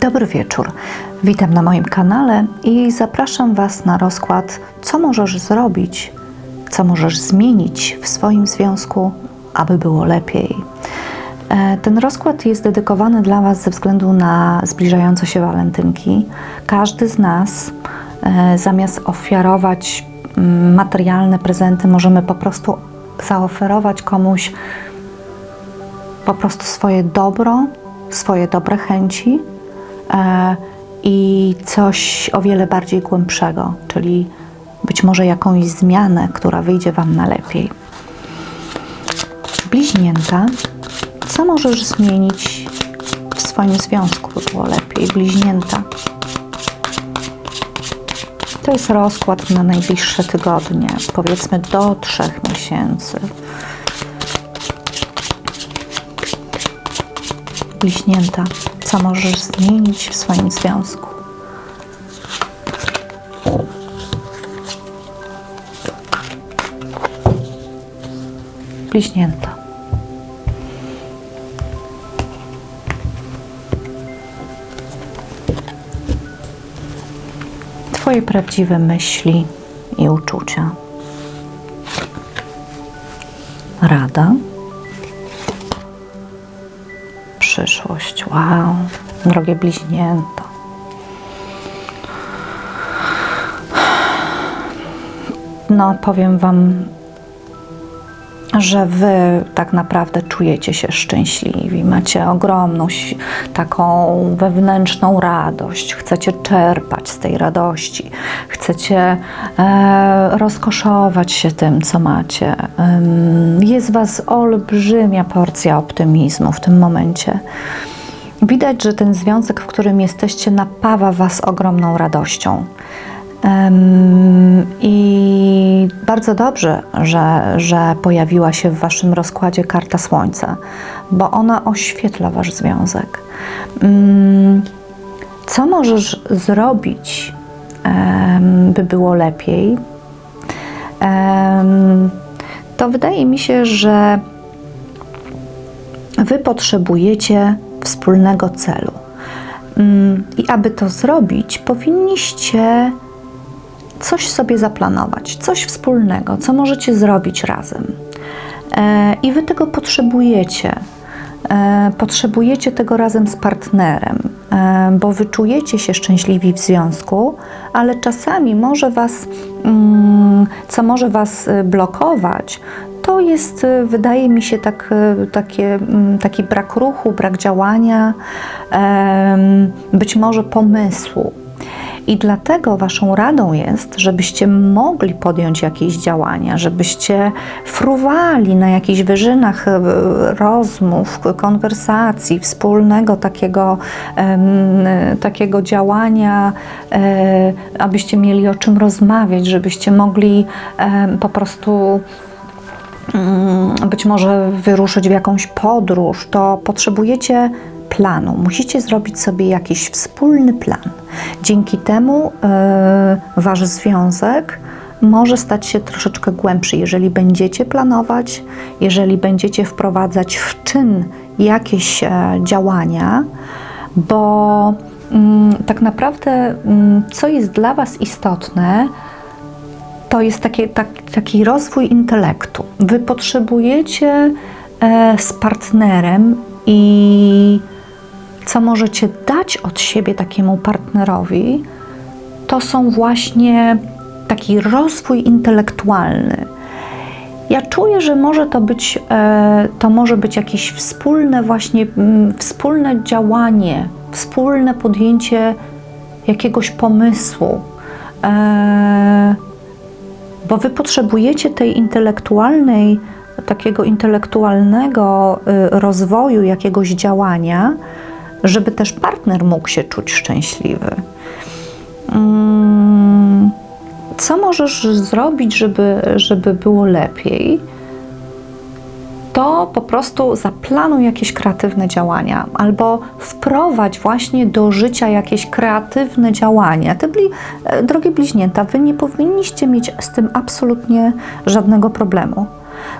Dobry wieczór. Witam na moim kanale i zapraszam Was na rozkład, co możesz zrobić, co możesz zmienić w swoim związku, aby było lepiej. E, Ten rozkład jest dedykowany dla Was ze względu na zbliżające się walentynki. Każdy z nas, e, zamiast ofiarować mm, materialne prezenty, możemy po prostu zaoferować komuś po prostu swoje dobro, swoje dobre chęci i coś o wiele bardziej głębszego, czyli być może jakąś zmianę, która wyjdzie Wam na lepiej. Bliźnięta, co możesz zmienić w swoim związku, by było lepiej? Bliźnięta. To jest rozkład na najbliższe tygodnie, powiedzmy do trzech miesięcy. bliźnięta, co możesz zmienić w swoim związku. Bliźnięta. Twoje prawdziwe myśli i uczucia. Rada. Przyszłość. Wow, drogie bliźnięta. No, powiem Wam, że Wy tak naprawdę czujecie się szczęśliwi, macie ogromną taką wewnętrzną radość, chcecie czerpać z tej radości, chcecie e, rozkoszować się tym, co macie. Jest Was olbrzymia porcja optymizmu w tym momencie. Widać, że ten związek, w którym jesteście, napawa Was ogromną radością. I bardzo dobrze, że, że pojawiła się w Waszym rozkładzie karta Słońca, bo ona oświetla Wasz związek. Co możesz zrobić, by było lepiej? To wydaje mi się, że Wy potrzebujecie wspólnego celu. I aby to zrobić, powinniście coś sobie zaplanować, coś wspólnego, co możecie zrobić razem. E, I wy tego potrzebujecie. E, Potrzebujecie tego razem z partnerem, e, bo wy czujecie się szczęśliwi w związku, ale czasami może was, mm, co może was blokować, to jest, wydaje mi się, tak, takie, mm, taki brak ruchu, brak działania, być może pomysłu. I dlatego Waszą radą jest, żebyście mogli podjąć jakieś działania, żebyście fruwali na jakichś wyżynach e, rozmów, konwersacji, wspólnego takiego, e, takiego działania, e, abyście mieli o czym rozmawiać, żebyście mogli po prostu mm, być może wyruszyć w jakąś podróż, to potrzebujecie planu. Musicie zrobić sobie jakiś wspólny plan. Dzięki temu e, wasz związek może stać się troszeczkę głębszy, jeżeli będziecie planować, jeżeli będziecie wprowadzać w czyn jakieś e, działania, bo mm, tak naprawdę mm, co jest dla was istotne, to jest takie, tak, taki rozwój intelektu. Wy potrzebujecie e, z partnerem i co możecie dać od siebie takiemu partnerowi, to są właśnie taki rozwój intelektualny. Ja czuję, że może to być, e, to może być jakieś wspólne właśnie, mm, wspólne działanie, wspólne podjęcie jakiegoś pomysłu. E, bo wy potrzebujecie tej intelektualnej, takiego intelektualnego y, rozwoju, jakiegoś działania, żeby też partner mógł się czuć szczęśliwy. Mm, Co możesz zrobić, żeby, żeby było lepiej? to po prostu zaplanuj jakieś kreatywne działania albo wprowadź właśnie do życia jakieś kreatywne działania. Te bli, e, drogie bliźnięta, wy nie powinniście mieć z tym absolutnie żadnego problemu.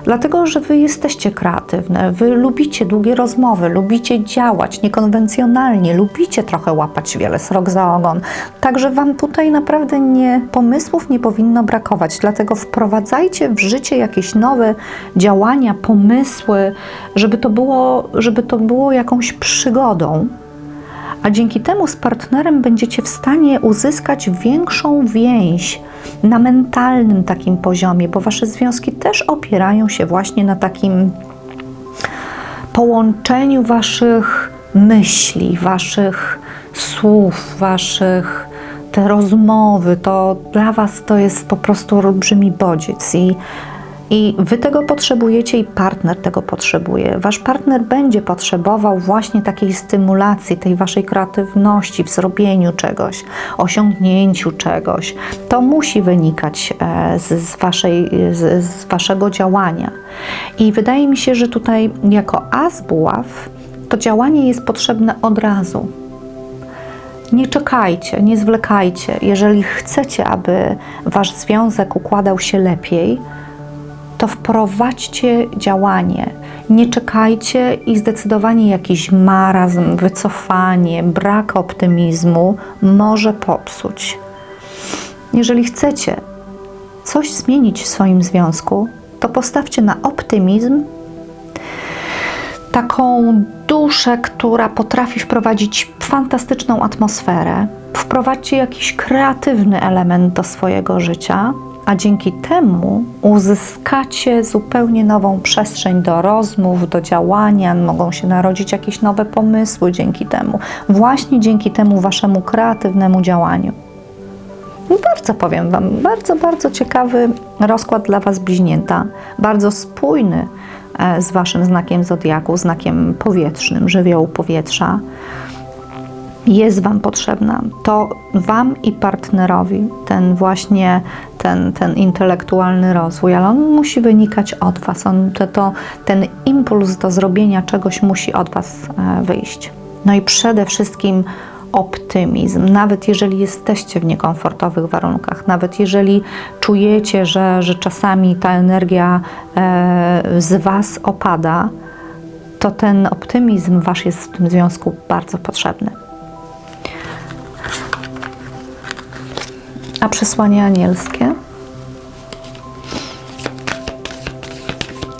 Dlatego, że wy jesteście kreatywne, wy lubicie długie rozmowy, lubicie działać niekonwencjonalnie, lubicie trochę łapać wiele srok za ogon. Także wam tutaj naprawdę nie pomysłów nie powinno brakować. Dlatego wprowadzajcie w życie jakieś nowe działania, pomysły, żeby to było, żeby to było jakąś przygodą a dzięki temu z partnerem będziecie w stanie uzyskać większą więź na mentalnym takim poziomie, bo wasze związki też opierają się właśnie na takim połączeniu waszych myśli, waszych słów, waszych te rozmowy, to dla was to jest po prostu olbrzymi bodziec i i wy tego potrzebujecie, i partner tego potrzebuje. Wasz partner będzie potrzebował właśnie takiej stymulacji, tej waszej kreatywności w zrobieniu czegoś, osiągnięciu czegoś. To musi wynikać e, z, z, waszej, z, z waszego działania. I wydaje mi się, że tutaj, jako as buław, to działanie jest potrzebne od razu. Nie czekajcie, nie zwlekajcie. Jeżeli chcecie, aby wasz związek układał się lepiej, to wprowadźcie działanie. Nie czekajcie i zdecydowanie jakiś marazm, wycofanie, brak optymizmu może popsuć. Jeżeli chcecie coś zmienić w swoim związku, to postawcie na optymizm, taką duszę, która potrafi wprowadzić fantastyczną atmosferę. Wprowadźcie jakiś kreatywny element do swojego życia a dzięki temu uzyskacie zupełnie nową przestrzeń do rozmów, do działania, mogą się narodzić jakieś nowe pomysły dzięki temu, właśnie dzięki temu waszemu kreatywnemu działaniu. I bardzo powiem Wam, bardzo, bardzo ciekawy rozkład dla Was bliźnięta, bardzo spójny e, z Waszym znakiem zodiaku, znakiem powietrznym, żywiołu powietrza jest Wam potrzebna, to Wam i partnerowi ten właśnie ten, ten intelektualny rozwój, ale on musi wynikać od Was. On, to, to, ten impuls do zrobienia czegoś musi od Was e, wyjść. No i przede wszystkim optymizm, nawet jeżeli jesteście w niekomfortowych warunkach, nawet jeżeli czujecie, że, że czasami ta energia e, z Was opada, to ten optymizm Wasz jest w tym związku bardzo potrzebny. A przesłanie anielskie?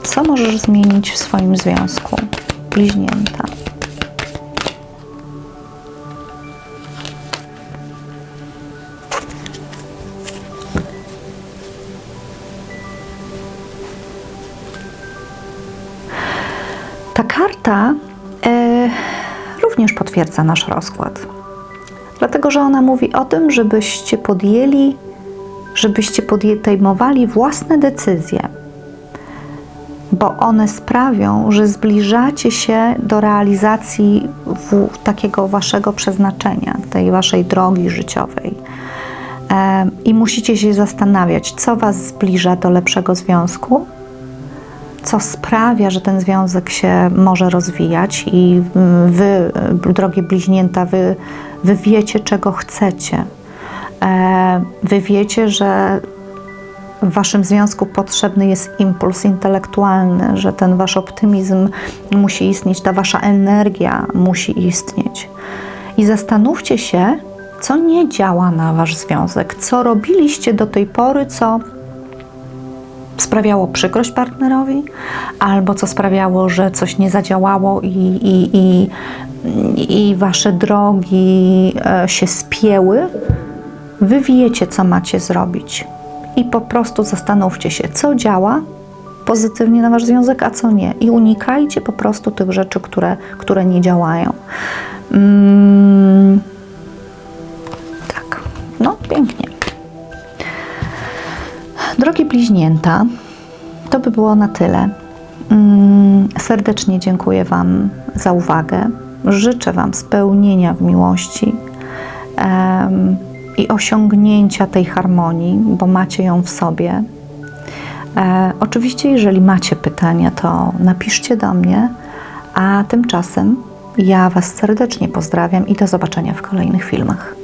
Co możesz zmienić w swoim związku? Bliźnięta. Ta karta e, również potwierdza nasz rozkład dlatego że ona mówi o tym, żebyście podjęli, żebyście podejmowali własne decyzje, bo one sprawią, że zbliżacie się do realizacji w, takiego waszego przeznaczenia, tej waszej drogi życiowej. E, I musicie się zastanawiać, co was zbliża do lepszego związku, co sprawia, że ten związek się może rozwijać i wy, drogie bliźnięta, wy, wy wiecie, czego chcecie. E, wy wiecie, że w waszym związku potrzebny jest impuls intelektualny, że ten wasz optymizm musi istnieć, ta wasza energia musi istnieć. I zastanówcie się, co nie działa na wasz związek, co robiliście do tej pory, co sprawiało przykrość partnerowi, albo co sprawiało, że coś nie zadziałało i, i, i, i wasze drogi e, się spięły, wy wiecie, co macie zrobić. I po prostu zastanówcie się, co działa pozytywnie na wasz związek, a co nie. I unikajcie po prostu tych rzeczy, które, które nie działają. Mm, tak, no pięknie. Drogie bliźnięta, to by było na tyle. Mm, serdecznie dziękuję Wam za uwagę. Życzę Wam spełnienia w miłości i osiągnięcia tej harmonii, bo macie ją w sobie. E, oczywiście, jeżeli macie pytania, to napiszcie do mnie, a tymczasem ja Was serdecznie pozdrawiam i do zobaczenia w kolejnych filmach.